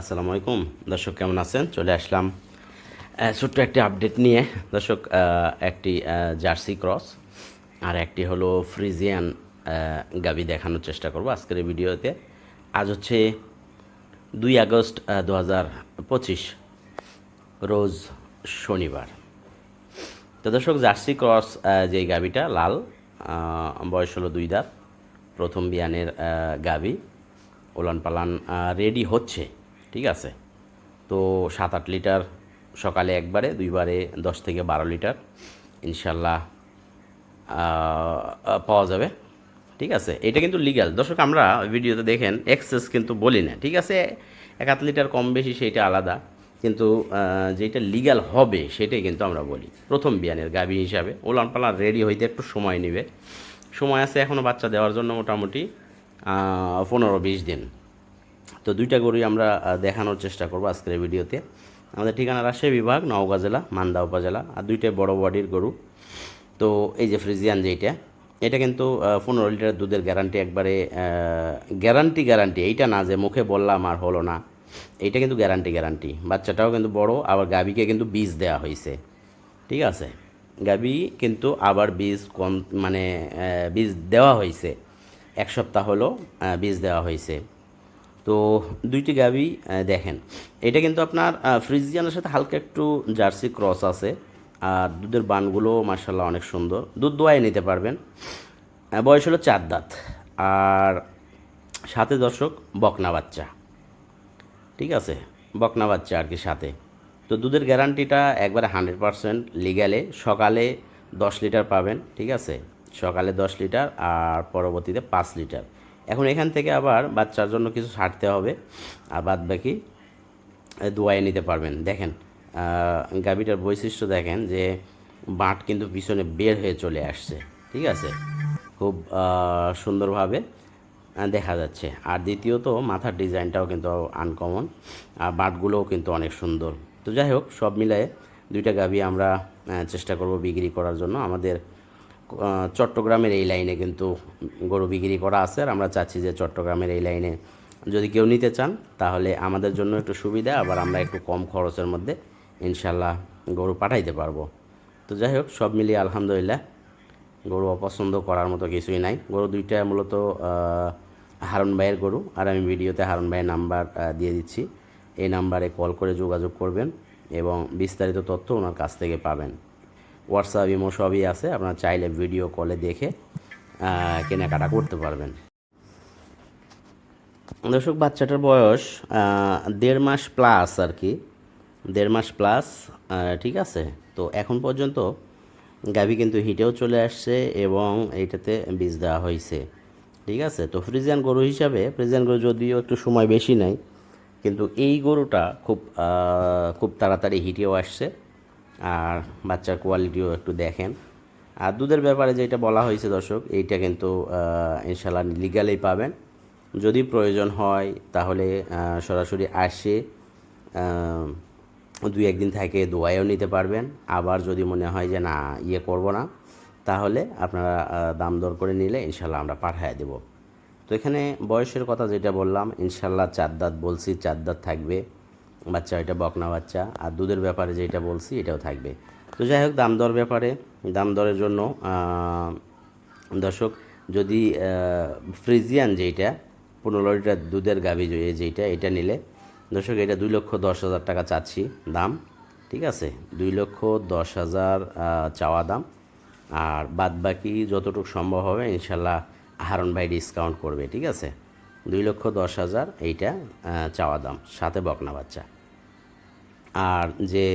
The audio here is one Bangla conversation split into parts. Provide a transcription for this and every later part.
আসসালামু আলাইকুম। দর্শক, কেমন আছেন? চলে আসলাম ছোট্ট একটি আপডেট নিয়ে। দর্শক একটি জার্সি ক্রস আর একটি হলো ফ্রিজিয়ান গাবি দেখানোর চেষ্টা করব আজকের এই ভিডিওতে। আজ হচ্ছে দুই আগস্ট দু পঁচিশ, রোজ শনিবার। তো দর্শক, জার্সি ক্রস যে গাবিটা লাল বয়স হলো দুই দাঁত, প্রথম বিয়ানের গাবি, ওলান পালান রেডি হচ্ছে। ঠিক আছে? তো সাত আট লিটার সকালে একবারে, দুইবারে দশ থেকে বারো লিটার ইনশাল্লাহ পাওয়া যাবে। ঠিক আছে? এটা কিন্তু লিগ্যাল দর্শক, আমরা ভিডিওতে দেখেন এক্সেস কিন্তু বলি না। ঠিক আছে? এক আধ লিটার কম বেশি সেইটা আলাদা। কিন্তু যেটা লিগ্যাল হবে সেটাই কিন্তু আমরা বলি। প্রথম বিয়ানের গাভী হিসাবে। ওলান পালান রেডি হইতে একটু সময় নেবে। সময় আছে এখনও বাচ্চা দেওয়ার জন্য মোটামুটি পনেরো বিশ দিন। তো দুইটা গরুই আমরা দেখানোর চেষ্টা করব আজকের ভিডিওতে। আমাদের ঠিকানা রাজশাহী বিভাগ, নওগাঁ জেলা, মান্দা উপজেলা, আর দুইটাই বড় বডির গরু। তো এই যে ফ্রিজিয়ান যেইটা এটা কিন্তু পনেরো লিটার দুধের গ্যারান্টি একবারে গ্যারান্টি গ্যারান্টি, এইটা না যে মুখে বললাম আর হলো না। এইটা কিন্তু গ্যারান্টি গ্যারান্টি। বাচ্চাটাও কিন্তু বড়, আবার গাবিকে কিন্তু বীজ দেওয়া হয়েছে ঠিক আছে? গাবি কিন্তু আবার বীজ কম মানে বীজ দেওয়া হয়েছে এক সপ্তাহ হলো বীজ দেওয়া হয়েছে তো দুইটি গাবি দেখেন। এটা কিন্তু আপনার ফ্রিজিয়ানের সাথে হালকা একটু জার্সি ক্রস আছে। আর দুধের বানগুলো মার্শাল্লাহ অনেক সুন্দর। দুধ দোয়াই নিতে পারবেন। বয়স হলো চার দাঁত। আর সাথে দর্শক, বকনা বাচ্চা। ঠিক আছে? বকনা বাচ্চা আর কি সাথে। তো দুধের গ্যারান্টিটা একবারে হান্ড্রেড পারসেন্ট লিগ্যালে সকালে দশ লিটার পাবেন। ঠিক আছে? সকালে দশ লিটার আর পরবর্তীতে পাঁচ লিটার। এখন এখান থেকে আবার বাচ্চার জন্য কিছু ছাড়তে হবে। আর বাদ বাকি দোয়াই নিতে পারবেন। দেখেন গাভিটার বৈশিষ্ট্য দেখেন যে বাঁট কিন্তু পিছনে বের হয়ে চলে আসছে। ঠিক আছে? খুব সুন্দরভাবে দেখা যাচ্ছে। আর দ্বিতীয়ত, মাথার ডিজাইনটাও কিন্তু আনকমন। আর বাটগুলোও কিন্তু অনেক সুন্দর। তো যাই হোক, সব মিলায়ে দুইটা গাভি আমরা চেষ্টা করব বিক্রি করার জন্য। আমাদের চট্টগ্রামের এই লাইনে কিন্তু গরু বিক্রি করা আছে আর আমরা চাচ্ছি যে চট্টগ্রামের এই লাইনে যদি কেউ নিতে চান, তাহলে আমাদের জন্য একটু সুবিধা, আবার আমরা একটু কম খরচের মধ্যে ইনশাল্লাহ গরু পাঠাইতে পারব। তো যাই হোক, সব মিলিয়ে আলহামদুলিল্লাহ গরু অপছন্দ করার মতো কিছুই নাই। গরু দুইটা মূলত হারুন ভাইয়ের গরু, আর আমি ভিডিওতে হারুন ভাইয়ের নাম্বার দিয়ে দিচ্ছি। এই নাম্বারে কল করে যোগাযোগ করবেন এবং বিস্তারিত তথ্য ওনার কাছ থেকে পাবেন। হোয়াটসঅ্যাপ ইমো সবই আছে। আপনারা চাইলে ভিডিও কলে দেখে কেনাকাটা করতে পারবেন। দর্শক, বাচ্চাটার বয়স দেড় মাস প্লাস আর কি। দেড় মাস প্লাস ঠিক আছে? তো এখন পর্যন্ত গাভী কিন্তু হিটেও চলে আসছে এবং এইটাতে বীজ দেওয়া হয়েছে। ঠিক আছে? তো ফ্রিজিয়ান গরু হিসাবে, ফ্রিজিয়ান গরু যদিও একটু সময় বেশি নেয়, কিন্তু এই গরুটা খুব খুব তাড়াতাড়ি হিটেও আসছে। আর বাচ্চার কোয়ালিটিও একটু দেখেন। আর দুধের ব্যাপারে যেটা বলা হয়েছে দর্শক, এইটা কিন্তু ইনশাল্লাহ লিগালেই পাবেন। যদি প্রয়োজন হয়, তাহলে সরাসরি আসে দুই একদিন থেকে দোয়াইও নিতে পারবেন। আবার যদি মনে হয় যে না ইয়ে করব না, তাহলে আপনারা দাম দর করে নিলে ইনশাল্লাহ আমরা পাঠিয়ে দেব। তো এখানে বয়সের কথা যেটা বললাম ইনশাল্লাহ চার দাঁত বলছি, চার দাঁত থাকবে। বাচ্চা, এটা বকনা বাচ্চা। আর দুধের ব্যাপারে যেটা বলছি, এটাও থাকবে। তো যাই হোক দাম দর ব্যাপারে দাম দরের জন্য দর্শক, যদি ফ্রিজিয়ান যেইটা, পনেরো লিটার দুধের গাভি যেইটা, এটা নিলে, দর্শক, এটা দুই লক্ষ দশ হাজার টাকা চাচ্ছি দাম, ঠিক আছে? দুই লক্ষ দশ হাজার চাওয়া দাম। আর বাদ বাকি যতটুকু সম্ভব হবে, ইনশাল্লাহ হারন ভাই ডিসকাউন্ট করবে, ঠিক আছে? দুই লক্ষ দশ হাজার এইটা চাওয়া দাম, সাথে বকনা বাচ্চা। আর যে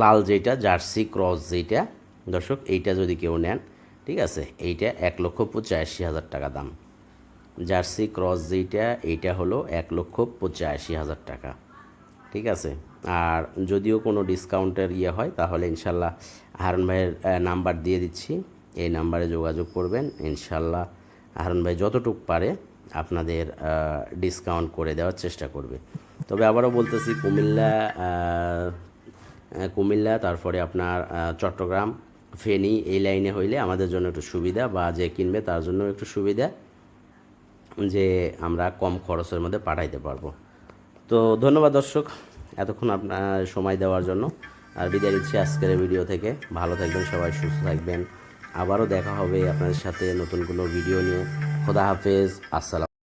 লাল যেটা জার্সি, ক্রস যেটা দর্শক, এইটা যদি কেউ নেন, ঠিক আছে, এইটা এক লক্ষ পঁচাশি হাজার টাকা দাম। জার্সি, ক্রস যেইটা, এইটা হলো এক লক্ষ পঁচাশি হাজার টাকা, ঠিক আছে। আর যদিও কোনো ডিসকাউন্টের ইয়ে হয়, তাহলে ইনশাল্লাহ হারুন ভাইয়ের নাম্বার দিয়ে দিচ্ছি। এই নাম্বারে যোগাযোগ করবেন, ইনশাল্লাহ হারুন ভাই যতটুকু পারে আপনাদের ডিসকাউন্ট করে দেওয়ার চেষ্টা করবে। তবে আবারও বলতেছি, কুমিল্লা কুমিল্লা, তারপরে আপনার চট্টগ্রাম, ফেনী, এই লাইনে হইলে আমাদের জন্য একটু সুবিধা বা যে কিনবে তার জন্য একটু সুবিধা যে আমরা কম খরচের মধ্যে পাঠাইতে পারব। তো ধন্যবাদ দর্শক এতক্ষণ আপনার সময় দেওয়ার জন্য। আর বিদায় দিচ্ছি আজকের ভিডিও থেকে। ভালো থাকবেন সবাই, সুস্থ থাকবেন। আবারও দেখা হবে আপনাদের সাথে নতুন কোনো ভিডিও নিয়ে। খোদা হাফেজ, আসসালাম।